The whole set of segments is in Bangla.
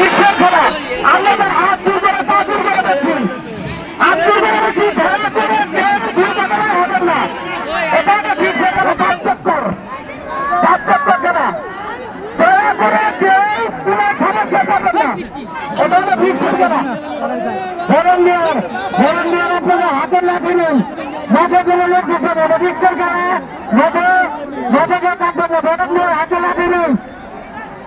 রিক্সার খেলা আমরা তার হাত জোর করে, পা জোর করে দিচ্ছি হাত জোর করে দিচ্ছি ধরে করে দেড় দুই টাকা হবেন না। এটা একটা রিক্সার খেলা পাঁচ চক্কর। পাঁচ চক্কর খেলা দয়া করে কেউ কোনো সমস্যা পাবেন না। এটা লাঠি নেই মাঠে কোনো লোক ঢুকবে না। এটা রিক্সার খেলা মাঠে মাঠে কেউ থাকবে না দেওয়ার হাতে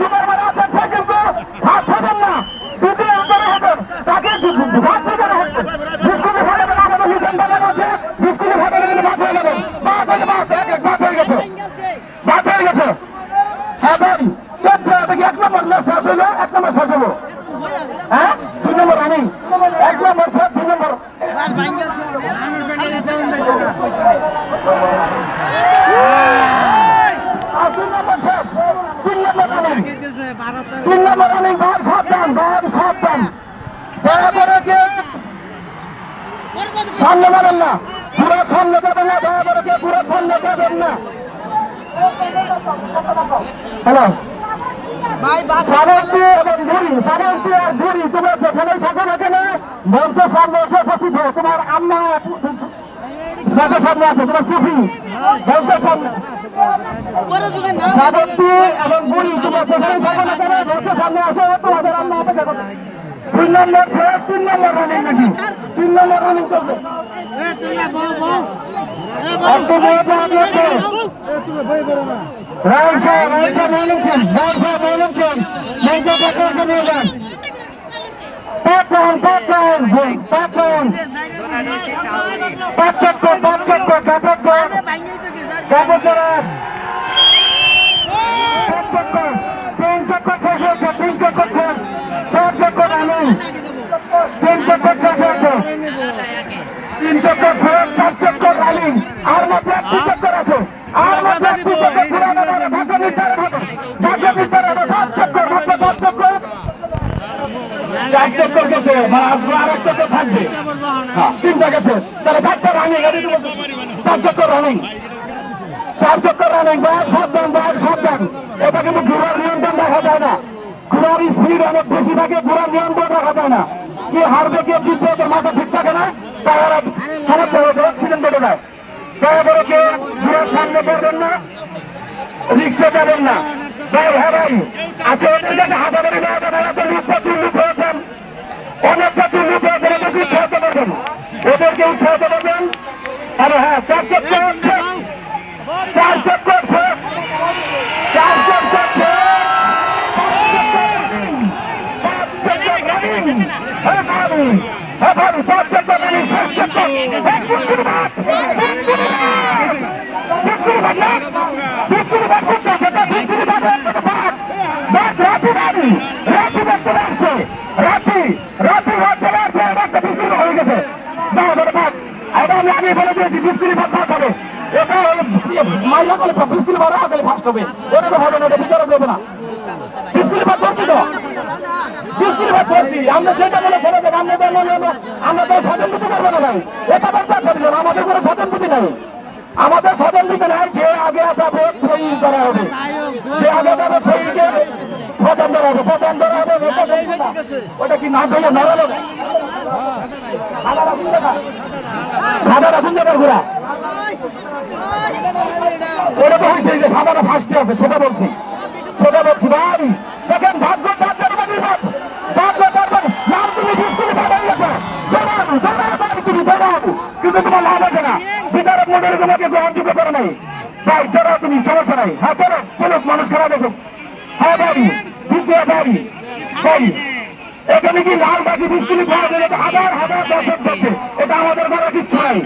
ঢুকার মানে আছেন সে কিন্তু হাত হবেন না যদি আন্দোলন হবেন তাকে হাত হবেন বিস্কুটে ভালো আমাদের মিশন বানানো আছে বিস্কুটে ভালো কিন্তু বাদ হয়ে যাবেন বাদ হয়ে এক এক বাদ হয়ে গেছে বাদ হয়ে গেছে হ্যাঁ ভাই চলছে দেখি এক নম্বর শেষ এক নম্বর শেষ হ্যাঁ দুই নম্বর আমি এক নম্বর শেষ দুই নম্বর আর দুই নম্বর শেষ তিন নম্বর আমি বার সাবধান বার সাবধান দয়া করে কে সামনে যাবেন না পুরো সামনে যাবেন না দয়া করে কে পুরো সামনে যাবেন না হ্যালো মঞ্চের সামনে এসে উপস্থিত তোমার আম্মা মঞ্চের সামনে আছে তোমার ফুফি মঞ্চের সামনে তিন নম্বর শেষ তিন নম্বর রানিং নাকি তিন নম্বর রানিং চলছে একটু বড় বড় দিয়েছে রাইসা রাইসা বলেছেন রাইসা বলেছেন মেজা দেখে নিয়ে যান পাঁচজন পাঁচজন পাঁচজন পাঁচ চক্কর পাঁচ চক্কর কাপড় করার পাঁচ চক্কর তিন চক্কর শেষ হয়েছে, তিন চক্কর শেষ। চার চক্কর আলু তিন চক্কর শেষ হয়েছে। তিন চক্কর শেষ, চার চক্কর রানিং আর মাত্র একটি চক্কর আছে। আর মাত্র একটি চক্কর পুরানো মানে ভাগ্য নির্ধারণ হবে ভাগ্য নির্ধারণ হবে পাঁচ চক্কর মাত্র পাঁচ চক্কর চার চক্কর গেছে মানে আসবে আর এক চক্কর থাকবে। হ্যাঁ রানিং চার চক্কর রানিং বাইক সাবধান বাইক সাবধান। এটা কিন্তু ঘোড়ার নিয়ন্ত্রণ রাখা যায় না। ঘোড়ার স্পিড অনেক বেশি থাকে, ঘোড়ার নিয়ন্ত্রণ রাখা যায় না। কে হারবে, কে জিতবে তোর মাথা ঠিক থাকে না। তাই ওরা সমস্যা হবে অ্যাক্সিডেন্ট ঘটে যায়। দয়া করে কে ঘোড়ার সামনে করবেন না রিক্সা যাবেন না। ভাই হ্যাঁ ভাই আচ্ছা ওদের কাছে হাতাবাড়ি না দেবেন এত লুক প্রচুর লুক হয়েছেন অনেক প্রচুর লুক হয়েছেন ওদেরকে উৎসাহিত করবেন ওদেরকে উৎসাহিত করবেন আরে হ্যাঁ চার চক্কর শেষ চার চক্কর শেষ চার চক্কর শেষ পাঁচ চক্কর running। হ্যাঁ ভাই হ্যাঁ ভাই পাঁচ চক্কর running, শেষ চক্কর হ্যাঁ কুনকুনি বাদ, কুনকুনি বাদ। বিস্কুট বাদ না? বিস্কুট বাদ করতে হবে, এটা বিস্কুট বাদ, একটা বাদ। বাদ, রাতি বাড়ি, রাতি বাদ চলে আসছে। রাতি, রাতি বাদ চলে আসছে, এবার একটা বিস্কুট বাদ হয়ে গেছে। দাও, দাও, বাদ। এটা আমি বলে দিয়েছি, বিস্কুট বাদ ফাঁস হবে। এটা মাইলা করলে বিস্কুট বাদ হলে ফার্স্ট হবে। ওটা তো হবে না ওটা বিচারক দেবে না। বিস্কুট বাদ করছি তো। বিস্কুট বাদ করছি আমরা যেটা বলে ফেলে দেবো আমরা তো আমরা তো স্বজন বুদ্ধি করব না ভাই। এটা বলতে আছে আমাদের কোনো স্বজন বুদ্ধি নাই। আমাদের স্বজন বুদ্ধি নাই যে আগে যাবে সেই করা হবে। যে আগে যাবে সেইকে পছন্দ ধরা হবে পছন্দ ধরা হবে ওটা কি নাম ধরলে নড়ালো? সাদা রাখুন যাবে ঘোরা? ওটা হয়েছে যে সাদাটা ফার্স্টে আছে, সেটা বলছি। সেটা বলছি ভাই দেখেন, ভাগ্য চার চার বাড়ি, ভাগ্য। চার বাড়ি। নাম তুমি বিস্কুলি পাঠাই গেছে। দৌড়াবো দৌড়াবো তুমি দৌড়াবো কিন্তু তোমার লাভ আছে না। বিচারক মন্ডলী তোমাকে গ্রহণযোগ্য করে নাই। ভাই, চলো তুমি, সমস্যা নাই। হ্যাঁ চলো। চলো মানুষ খারাপ দেখুক। হ্যাঁ বাড়ি। দ্বিতীয় বাড়ি। বাড়ি। এখানে কি লাল বাকি বিস্কুলি খাওয়া গেলে তো হাজার হাজার দর্শক যাচ্ছে। এটা আমাদের ঘরে কিচ্ছু নাই।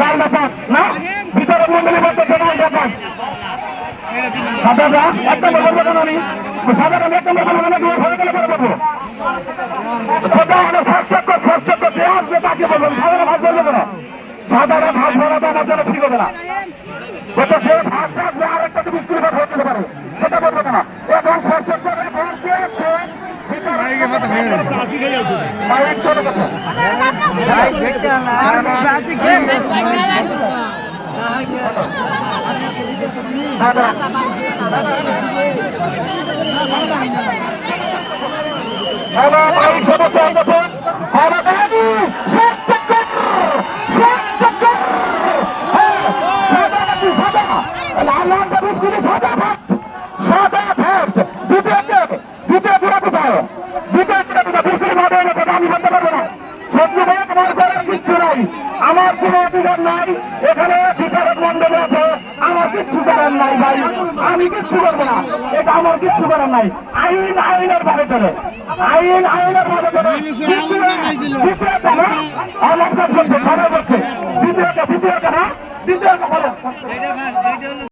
লাল ব্যাপার না? বিচারক মন্ডলী সাদাটা এক নম্বর বলব কেন আমি? সাদাটা আমি এক নম্বর বলব না তুমি ফলে গেলে পরে বলব। সেটা হলো ষষ্ঠক্য ষষ্ঠক্য যে আসবে তাকে বলব। সাদাটা ভাগ বলব কেন? সাদাটা ভাগ তো আমার জন্য ঠিক হবে না। বলছে যে ফার্স্ট আসবে আরেকটা তুমি স্কুলে ভোট দিতে পারে সেটা বলব কেন এবং ষষ্ঠক্য ভোট দিয়ে মাইক চলে গেছে দাদা হ্যালো মাইক সদস্য আছে হ্যালো দাদু ষাট চক্কর ষাট চক্কর হ্যাঁ সাদা নাকি সাদা লাল লাল যে বিস্কুটে সাদা ভাত সাদা ফার্স্ট দ্বিতীয় কে দ্বিতীয় পুরা কোথায় দ্বিতীয় পুরা কোথায় বিস্কুট ভাত হয়ে গেছে আমি বলতে পারব না সত্যি ভাই আমার করার কিচ্ছু নাই আমার কোনো অধিকার নাই, এখানে বিচারক মন্ডল আছে। আমার কিচ্ছু করার নাই ভাই। আমি কিচ্ছু করব না। এটা আমার কিচ্ছু করার নাই। আইন আইনের ভাবে চলে। আইন আইনের ভাবে চলে। দ্বিতীয় দ্বিতীয় দ্বিতীয় দ্বিতীয়টা বলো।